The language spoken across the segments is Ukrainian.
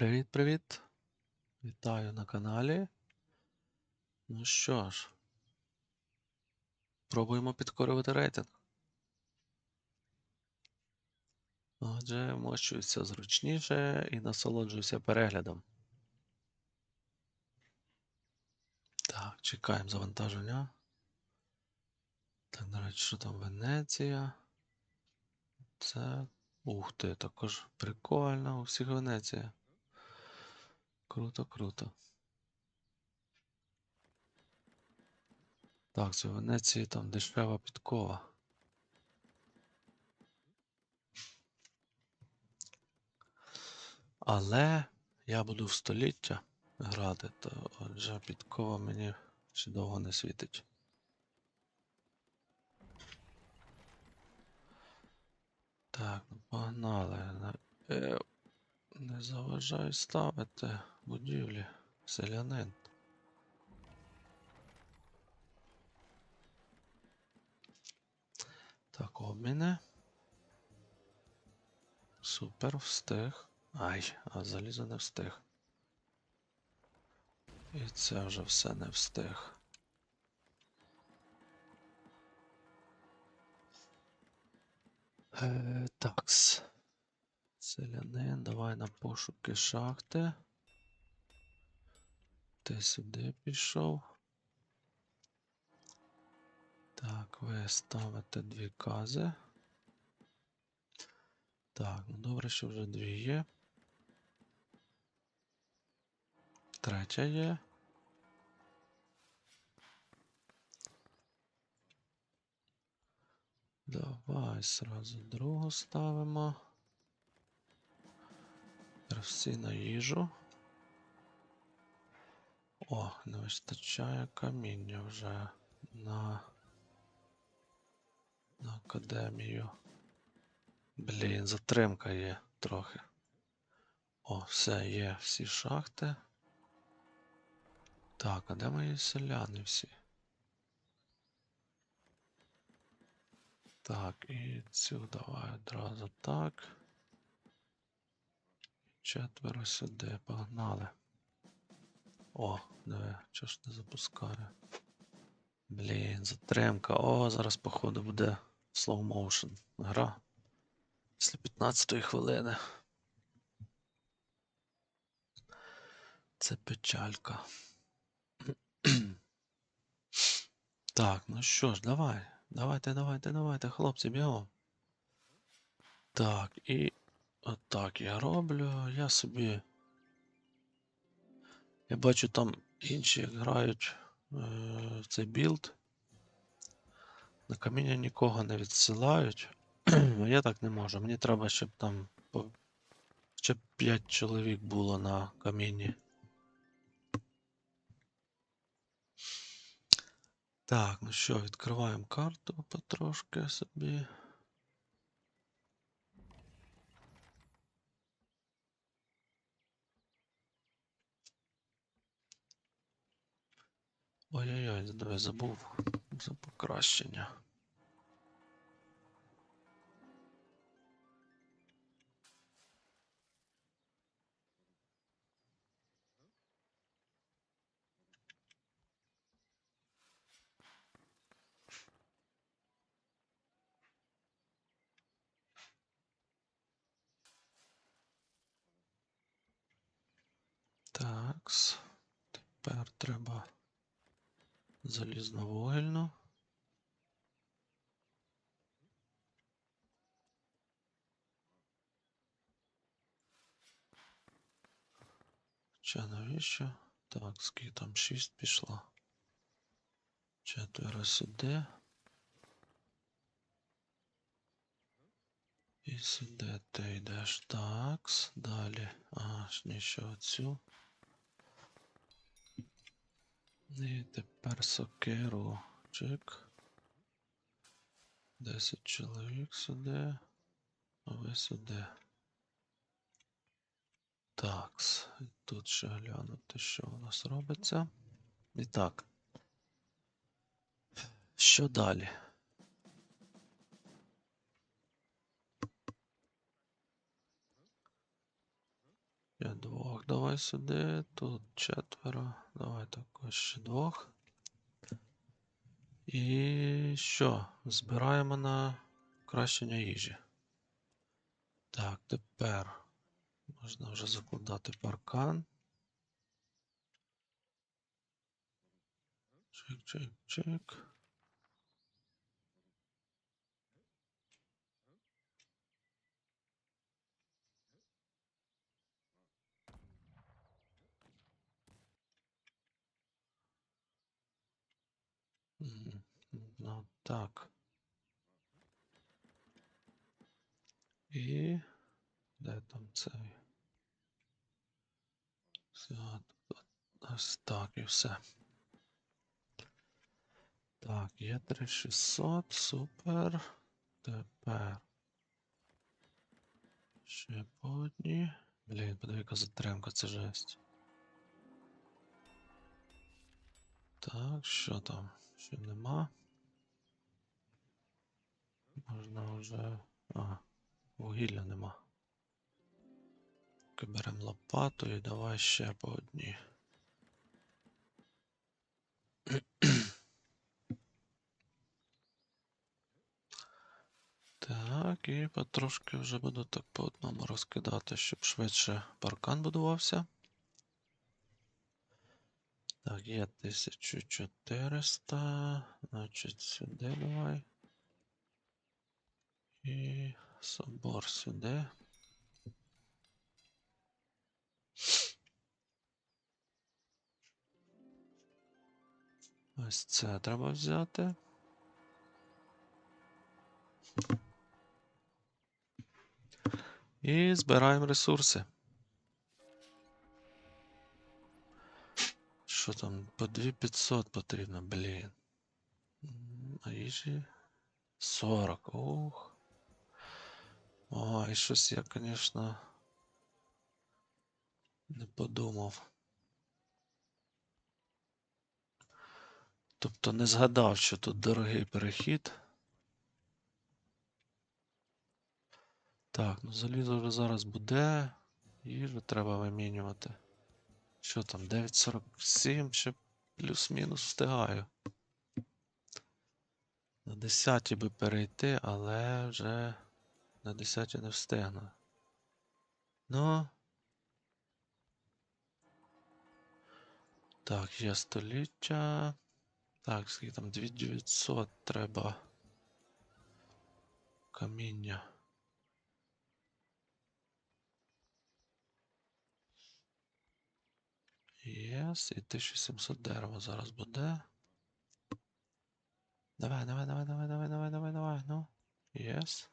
Привіт-привіт! Вітаю на каналі. Ну що ж, пробуємо підкорювати рейтинг. Отже, вмощуюся зручніше і насолоджуюся переглядом. Так, чекаємо завантаження. Так, до що там Венеція? Це. Ух ти, також прикольно. У всіх Венеція. Круто, круто. Так, це Венеції там дешева підкова. Але я буду в століття грати, то отже підкова мені ще довго не світить. Так, ну погнали. Е, Не заважай ставити будівлі, селянин. Так, обміни. Супер, встиг. Ай, а залізо не встиг. І це вже все не встиг. Е, такс. Селянин, давай на пошуки шахти. Ти сюди пішов. Так, ви ставите дві кази. Так, ну добре, що вже дві є. Третя є. Давай сразу другу ставимо. Всі на їжу. О, не вистачає каміння вже на, на академію. Блін, затримка є трохи. О, все, є всі шахти. Так, а де мої селяни всі? Так, і цю давай одразу так. Четверо сюди, погнали. О, диви, чого ж не запускаю. Блін, затримка. О, зараз, походу, буде slow motion гра. Після 15-ї хвилини. Це печалька. Так, ну що ж, давай. Давайте, давайте, давайте, хлопці, бігом. Так, і отак я роблю. Я собі. Я бачу, там інші грають е, в цей білд. На каміння нікого не відсилають. Я так не можу. Мені треба, щоб там по... ще 5 чоловік було на камінні. Так, ну що, відкриваємо карту потрошки собі. Ой-ой-ой, забув за покращення. Такс. Тепер треба залізновугільну. Чи навіщо? Так, скільки там 6 пішло. Четверо сюди. І сюди ти йдеш. Такс. Далі. Ні, ще оцю. І тепер сокиру. Чик. 10 чоловік сюди. А ви сюди. Такс. Тут ще глянути, що у нас робиться. І так. Що далі? Ще двох давай сюди. Тут четверо. Давай також ще двох. І що? Збираємо на кращення їжі. Так, тепер можна вже закладати паркан. Чик, чик, чик. Мгм. Ну так. І де там цей? Все, тут ось так і все. Так, є 3600, супер. Тепер. Ще по одній. Блін, подиви, яка затримка, це жесть. Так, що там? Ще нема. Можна вже. А, вугілля нема. Беремо лопату і давай ще по одній. Так, і потрошки вже буду так по одному розкидати, щоб швидше паркан будувався. Так, є 1400. Значить, сюди давай. І собор сюди. Ось це треба взяти. І збираємо ресурси. Що там? По 2500 потрібно, блін. А їжі 40. Ух. Ой, щось я, звісно, не подумав. Тобто не згадав, що тут дорогий перехід. Так, ну залізо вже зараз буде. Їжу треба вимінювати. Що там, 9.47 ще плюс-мінус встигаю. На 10 би перейти, але вже на 10 не встигну. Ну. Так, є століття. Так, скільки там 2900 треба. Каміння. Єс, і 1700 дерева зараз буде. Давай, давай, давай, давай, давай, давай, давай, давай, ну. Єс.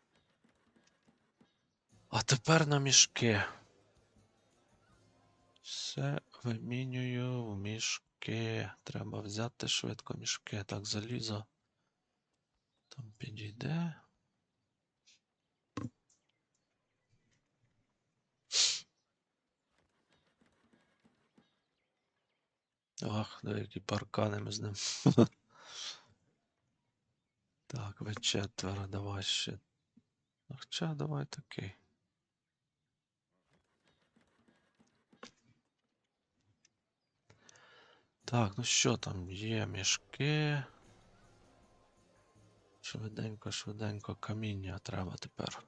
А тепер на мішки. Все вимінюю в мішки. Треба взяти швидко мішки. Так, залізо. Там підійде. Ах, да які паркани ми з ним. Так, ви четверо, давай ще. Хоча давай такий. Так, ну що там є мішки. Швиденько, швиденько каміння треба тепер.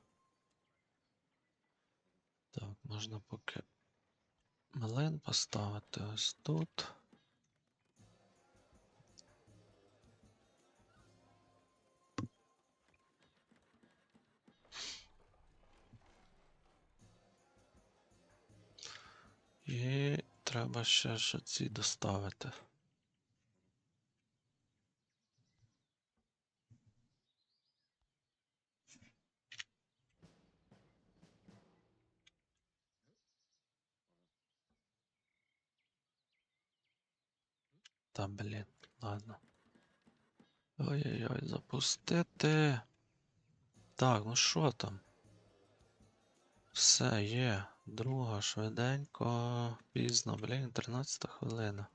Так, можна поки млин поставити ось тут. Треба ще ж ці доставити. Та блін, ладно. Ой-ой-ой, запустити. Так, ну що там? Все є. Друга, швиденько, пізно, блін, 13 хвилина.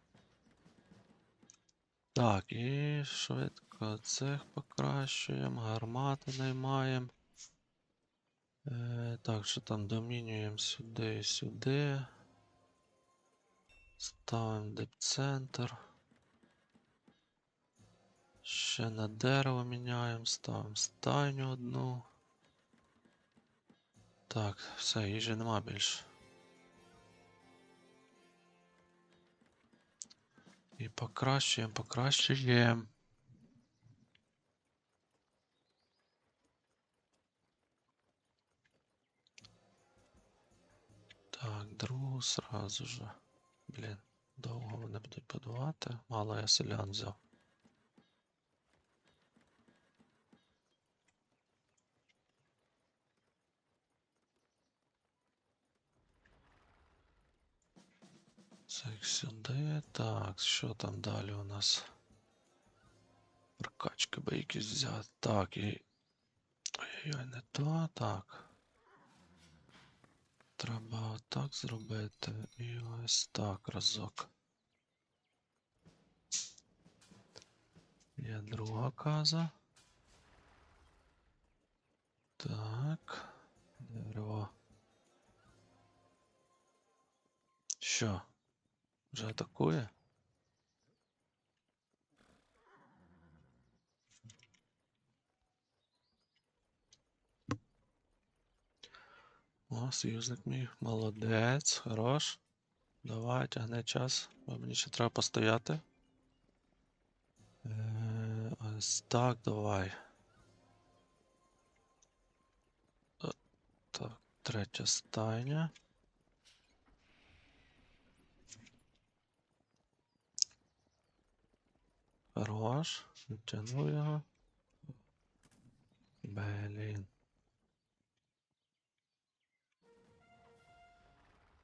Так, і швидко цих покращуємо, гармати наймаємо. Е, так, що там домінюємо сюди і сюди. Ставимо депцентр. Ще на дерево міняємо, ставимо стайню одну. Так, все, їжі нема більше. І покращуємо, покращуємо. Так, другу сразу же. Блін, довго вони будуть будувати. Мало я селян взяв. Їх сюди. Так, що там далі у нас? Прокачки би якісь взяти. Так, і. Ой-ой-ой, не то. Так. Треба отак зробити. І ось так разок. Є друга каза. Так. Дерево. Що? Вже атакує? О, союзник мій. Молодець, хорош. Давай, тягни час, бо мені ще треба постояти. Е, ось так, давай. Е, Так, третя стайня. Хорош. Відтягнув його. Блін.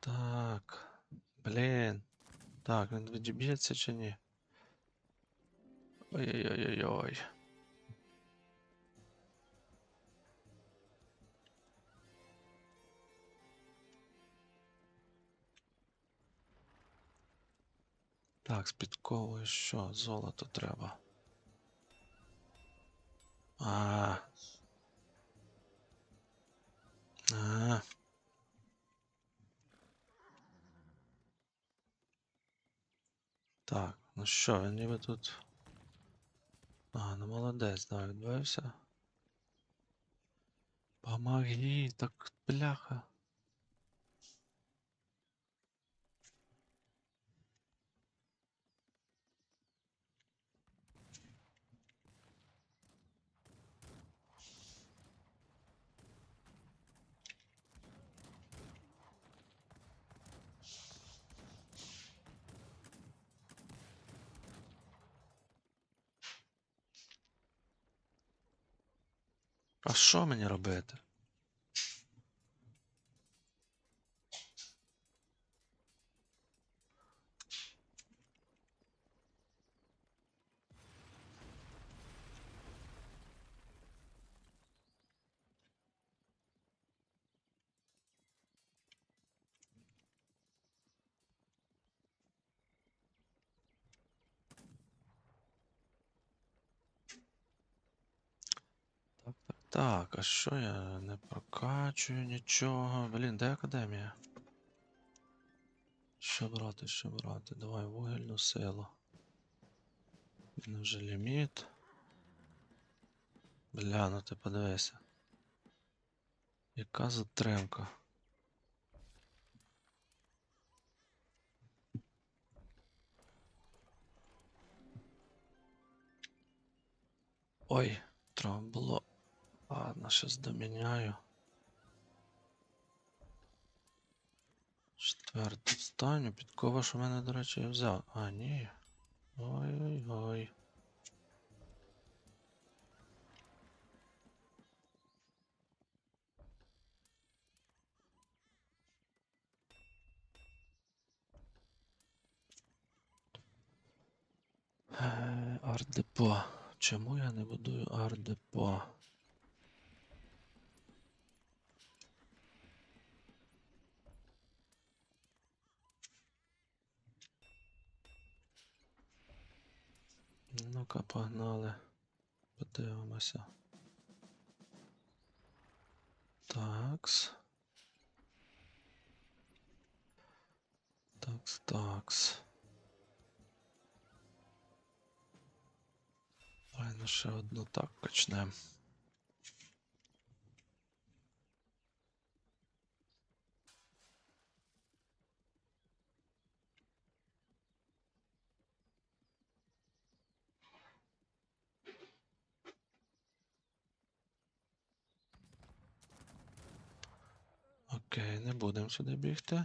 Так. Блін. Так, він відіб'ється чи ні? Ой-ой-ой-ой. Так, з підковою що? Золото треба. А. А. Так, ну що, він ніби тут. А, ну молодець, да, відбився. Помоги, так бляха. А що мені робити? Так, а що я не прокачую нічого? Блін, де академія? Що брати, що брати? Давай вугільну силу. Не вже ліміт. Бля, ну ти подивися. Яка затримка? Ой. Щас доміняю. Четверту станю. Підкова, що в мене, до речі, я взяв. А, ні. Ой-ой-ой. Е, Арт-депо. Чому я не будую арт-депо? Ну-ка, погнали. Подивимося. Такс. Такс, такс. Давай на ще одну так качнем. Окей, не будемо сюди бігти.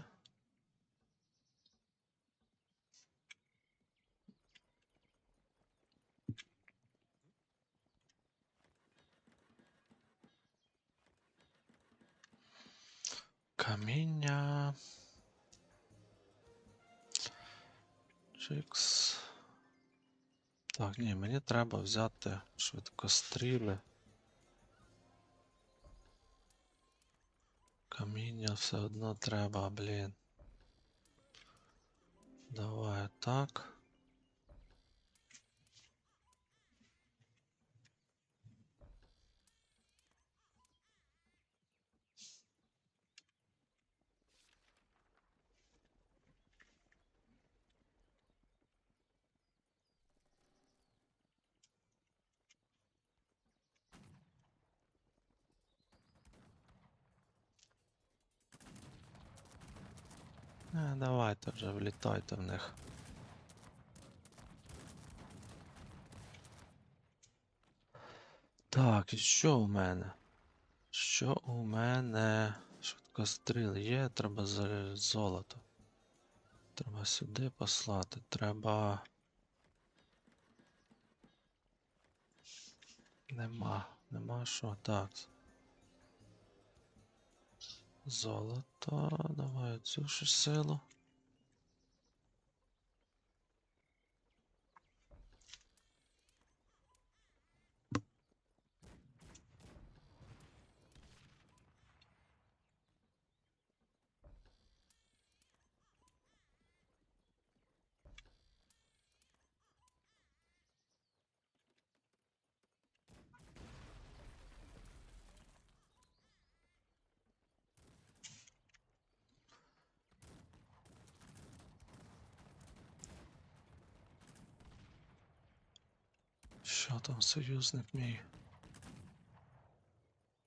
Каміння. Чикс. Так, ні, мені треба взяти швидкостріли. Каміння все одно треба, блін. Давай так. Е, давайте вже влітайте в них. Так, і що у мене? Що у мене? Швидкостріл є, треба золото. Треба сюди послати. Треба. Нема. Нема що. Так. Золото. Давай цю ж силу. Що там союзник мій?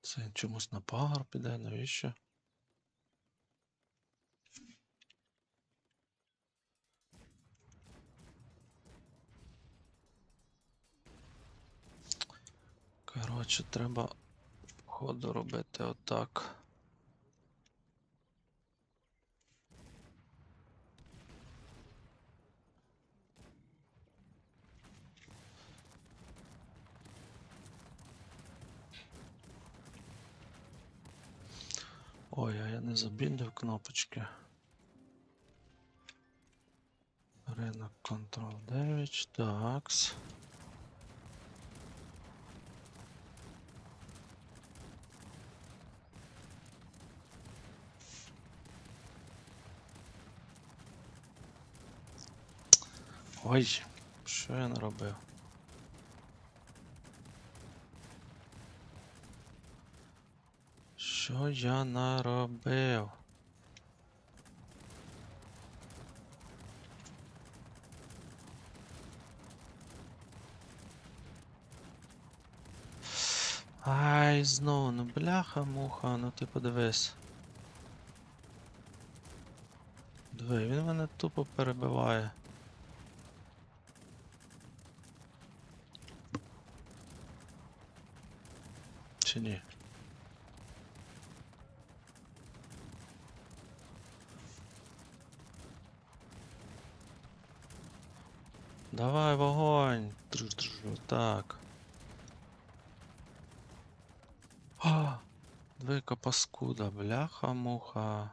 Це чомусь на пагор піде, навіщо? Коротше, треба ходу робити отак. Ой, а я не забіндив кнопочки. Ринок Ctrl 9, такс. Ой, що я наробив? Що я наробив? Ай, знову, ну бляха-муха, ну ти подивись. Диви, він мене тупо перебиває. Чи ні? Давай вогонь. Так. А, двойка паскуда, бляха-муха.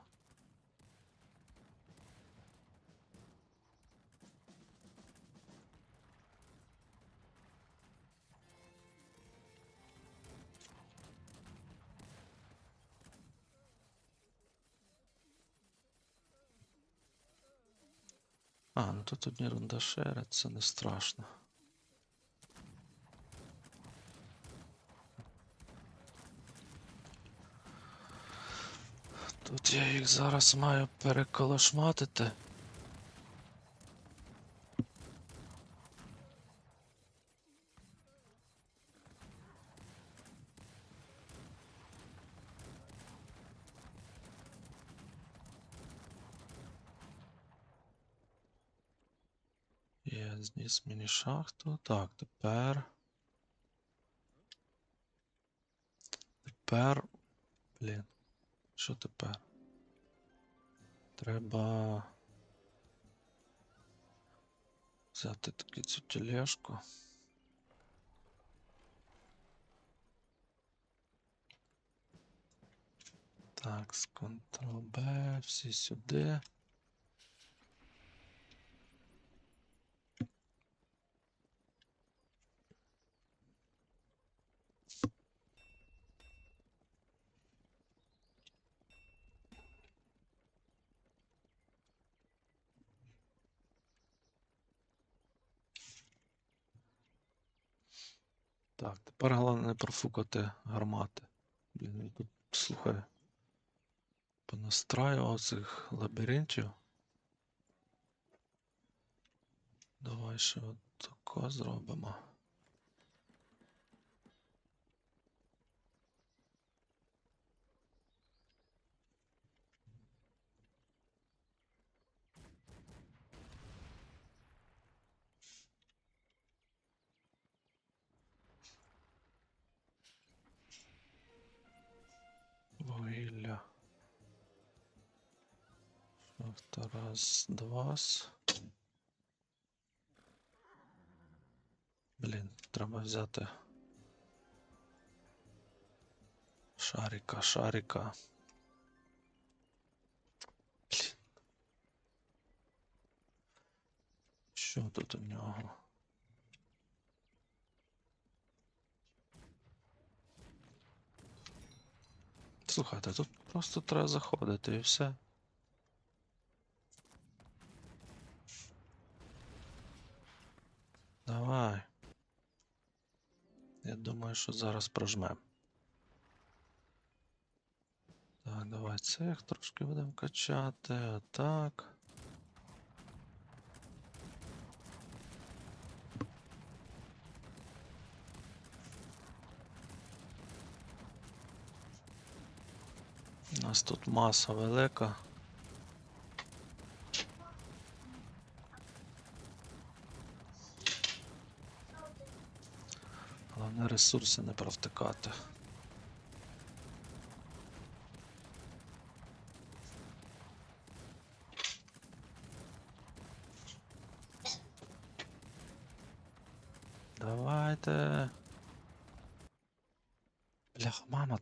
Тут одні рундашери, це не страшно. Тут я їх зараз маю переколошматити. Є, зніс мені шахту. Так, тепер. Тепер. Блін. Що тепер? Треба. Взяти таки цю тележку. Так, з Ctrl-B, всі сюди. Так, тепер головне не профукати гармати. Блін, тут слухай. Понастраював цих лабіринтів. Давай ще от тако зробимо. Шахта раз, два. Блін, треба взяти. Шарика, шарика. Що тут у нього? Слухайте, тут просто треба заходити і все. Давай. Я думаю, що зараз прожмем. Так, давай цих трошки будемо качати. Отак. У нас тут маса велика. Ресурси не провтикати. Давайте. Бляха, мама.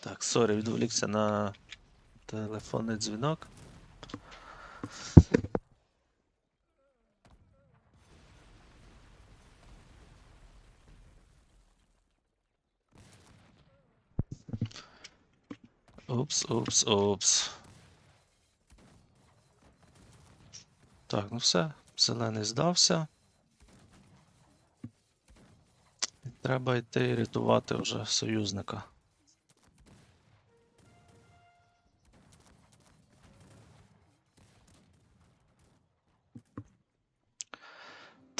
Так, сорі, відволікся на телефонний дзвінок. Упс, упс, упс. Так, ну все, зелений здався. Треба йти рятувати вже союзника.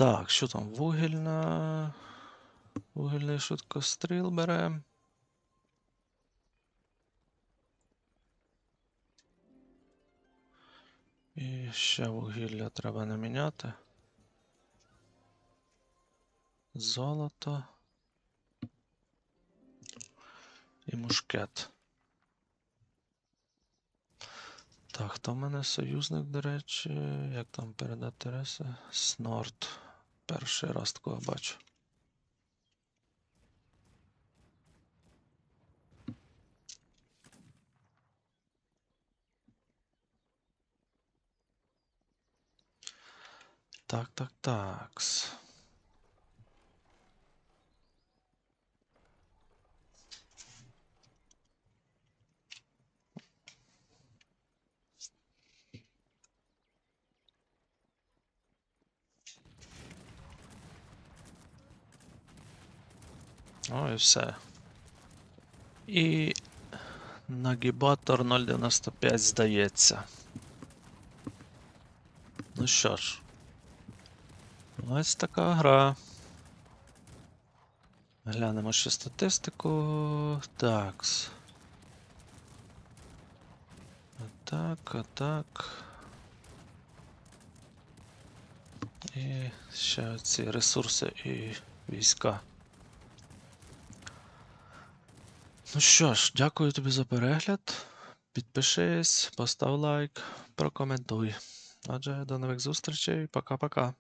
Так, що там? Вугільна. Вугільний швидкостріл беремо. І ще вугілля треба наміняти. Золото. І мушкет. Так, хто в мене союзник, до речі, як там передати реси? Снорт. Перший раз такого бачу. Так, так, так. -с. О, і все. І нагібатор 0.95 здається. Ну що ж. Ось така гра. Глянемо ще статистику. Такс. Атак, атак. І ще ці ресурси і війська. Ну що ж, дякую тобі за перегляд. Підпишись, постав лайк, прокоментуй. Отже, до нових зустрічей. Пока-пока.